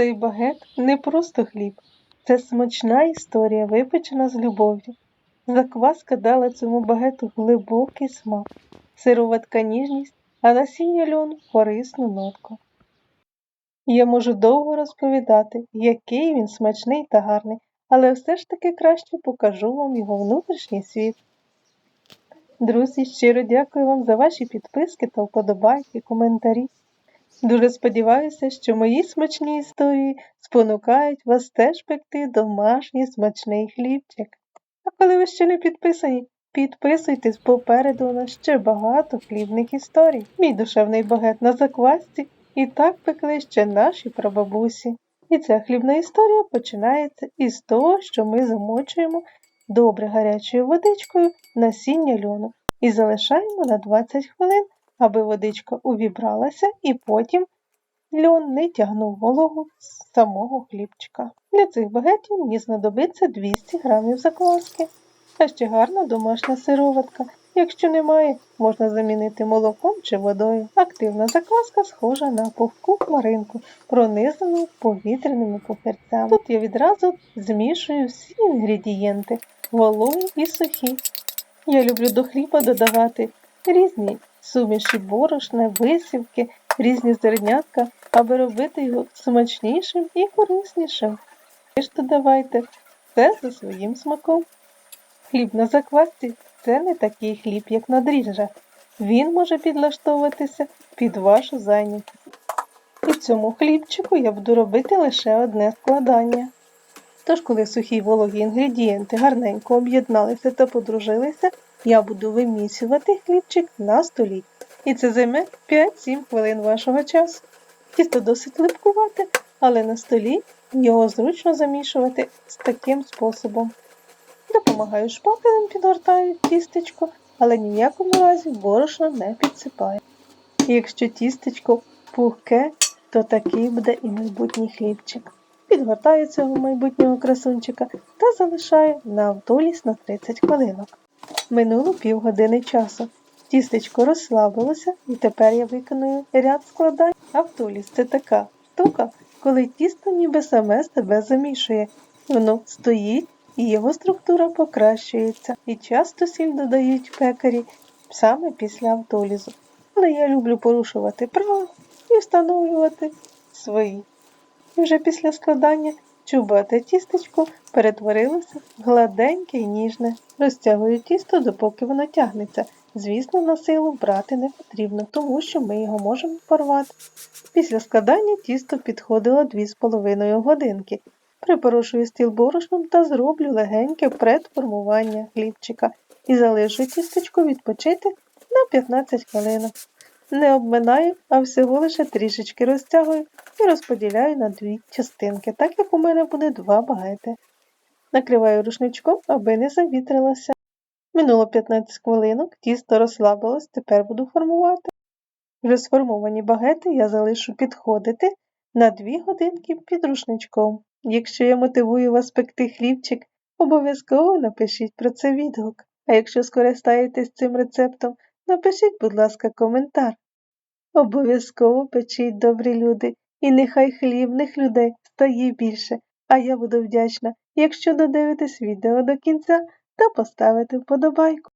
Цей багет не просто хліб, це смачна історія, випечена з любов'ю. Закваска дала цьому багету глибокий смак, сироватка ніжність, а насіння льону корисну нотку. Я можу довго розповідати, який він смачний та гарний, але все ж таки краще покажу вам його внутрішній світ. Друзі, щиро дякую вам за ваші підписки та вподобайки, коментарі. Дуже сподіваюся, що мої смачні історії спонукають вас теж пекти домашній смачний хлібчик. А коли ви ще не підписані, підписуйтесь, попереду у нас ще багато хлібних історій. Мій душевний багет на заквасці і так пекли ще наші прабабусі. І ця хлібна історія починається із того, що ми замочуємо добре гарячою водичкою насіння льону і залишаємо на 20 хвилин, аби водичка увібралася і потім льон не тягнув вологу з самого хлібчика. Для цих багетів мені знадобиться 200 грамів закваски. А ще гарна домашня сироватка. Якщо немає, можна замінити молоком чи водою. Активна закваска схожа на пухку хмаринку, пронизану повітряними пухирцями. Тут я відразу змішую всі інгредієнти вологі і сухі. Я люблю до хліба додавати різні суміші борошна, висівки, різні зернятка, аби робити його смачнішим і кориснішим. Ви ж додавайте все за своїм смаком. Хліб на заквасці це не такий хліб, як на дріжджах. Він може підлаштовуватися під вашу зайнятість. І цьому хлібчику я буду робити лише одне складання. Тож, коли сухі вологі інгредієнти гарненько об'єдналися та подружилися, я буду вимісювати хлібчик на столі. І це займе 5-7 хвилин вашого часу. Тісто досить липкувате, але на столі його зручно замішувати з таким способом. Допомагаю шпателем, підгортаю тістечко, але ні в якому разі борошно не підсипаю. Якщо тістечко пухке, то такий буде і майбутній хлібчик. Підгортаю цього майбутнього красунчика та залишаю на автоліс на 30 хвилинок. Минуло півгодини часу. Тістечко розслабилося, і тепер я виконую ряд складань. Автоліс це така штука, коли тісто ніби саме себе замішує. Воно стоїть і його структура покращується. І часто сіль додають пекарі саме після автолізу. Але я люблю порушувати правила і встановлювати свої. І вже після складання чубате тістечко перетворилося в гладеньке і ніжне. Розтягую тісто, допоки воно тягнеться. Звісно, на силу брати не потрібно, тому що ми його можемо порвати. Після складання тісто підходило 2,5 годинки. Припорошую стіл борошном та зроблю легеньке предформування хлібчика і залишу тістечко відпочити на 15 хвилин. Не обминаю, а всього лише трішечки розтягую і розподіляю на дві частинки, так як у мене буде два багети. Накриваю рушничком, аби не завітрилося. Минуло 15 хвилинок, тісто розслабилось, тепер буду формувати. Вже сформовані багети я залишу підходити на 2 годинки під рушничком. Якщо я мотивую вас пекти хлібчик, обов'язково напишіть про це відгук. А якщо скористаєтесь цим рецептом, напишіть, будь ласка, коментар. Обов'язково печіть добрі люди, і нехай хлібних людей стає більше, а я буду вдячна, якщо додивитесь відео до кінця та поставите вподобайку.